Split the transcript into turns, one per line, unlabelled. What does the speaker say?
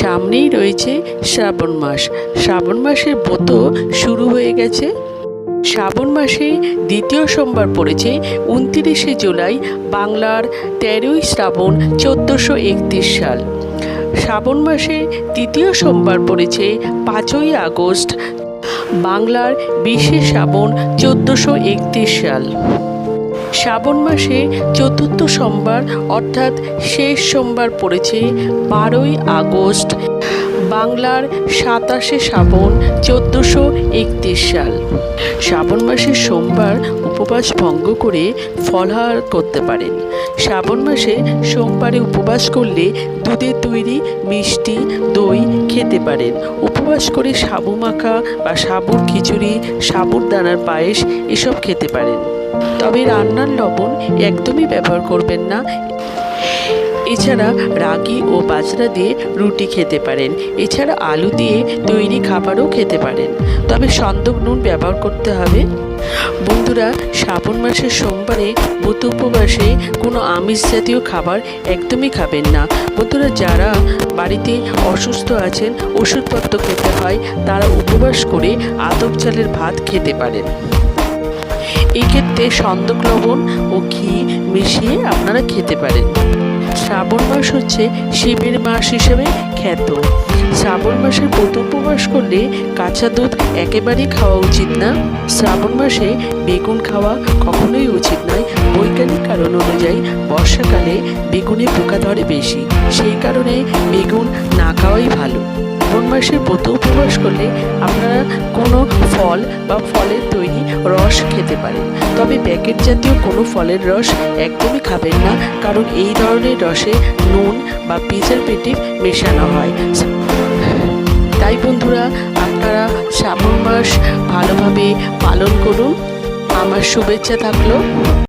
সামনেই রয়েছে শ্রাবণ মাস। শ্রাবণ মাসের ব্রত শুরু হয়ে গেছে। শ্রাবণ মাসে দ্বিতীয় সোমবার পড়েছে উনতিরিশে জুলাই বাংলার তেরোই শ্রাবণ চোদ্দোশো একত্রিশ সাল। শ্রাবণ মাসে তৃতীয় সোমবার পড়েছে পাঁচই আগস্ট বাংলার বিশে শ্রাবণ চোদ্দোশো একত্রিশ সাল। শ্রাবণ মাসে চতুর্থ সোমবার, অর্থাৎ শেষ সোমবার পড়েছে বারোই আগস্ট, বাংলার সাতাশে শ্রাবণ, চোদ্দোশো একত্রিশ সাল। শ্রাবণ মাসের সোমবার উপবাস ভঙ্গ করে ফলাহার করতে পারেন। শ্রাবণ মাসে সোমবারে উপবাস করলে দুধের তৈরি মিষ্টি, দই খেতে পারেন। উপবাস করে সাবু মাখা বা সাবুর খিচুড়ি, সাবুর দানার পায়েস এসব খেতে পারেন। তবে রান্নার লবণ একদমই ব্যবহার করবেন না। এছাড়া রাগি ও বাজরা দিয়ে রুটি খেতে পারেন। এছাড়া আলু দিয়ে তৈরি খাবারও খেতে পারেন। তবে সন্দক নুন ব্যবহার করতে হবে। বন্ধুরা, শ্রাবণ মাসের সোমবারে ব্রত উপবাসে কোনো আমিষ জাতীয় খাবার একদমই খাবেন না। বন্ধুরা, যারা বাড়িতে অসুস্থ আছেন, ওষুধপত্র খেতে হয়, তারা উপবাস করে আদব চালের ভাত খেতে পারেন। এই ক্ষেত্রে সন্দক লবণ ও ঘি মিশিয়ে আপনারা খেতে পারেন। শ্রাবণ মাস হচ্ছে শিবের মাস হিসেবে খ্যাত। শ্রাবণ মাসে প্রথম উপবাস করলে কাঁচা দুধ একেবারেই খাওয়া উচিত না। শ্রাবণ মাসে বেগুন খাওয়া কখনোই উচিত নয়। বৈজ্ঞানিক কারণ অনুযায়ী বর্ষাকালে বেগুনে পোকা ধরে বেশি। সেই কারণে বেগুন না খাওয়াই ভালো। শ্রাবণ মাসে ব্রত উপবাস করলে আপনারা কোনো ফল বা ফলের তৈরি রস খেতে পারেন তবে প্যাকেট জাতীয় কোনো ফলের রস একদমই খাবেন না, কারণ এই ধরনের রসে নুন বা পিজার প্রিজারভেটিভ মেশানো হয়। তাই বন্ধুরা, আপনারা শ্রাবণ মাস ভালোভাবে পালন করুন। আমার শুভেচ্ছা থাকল।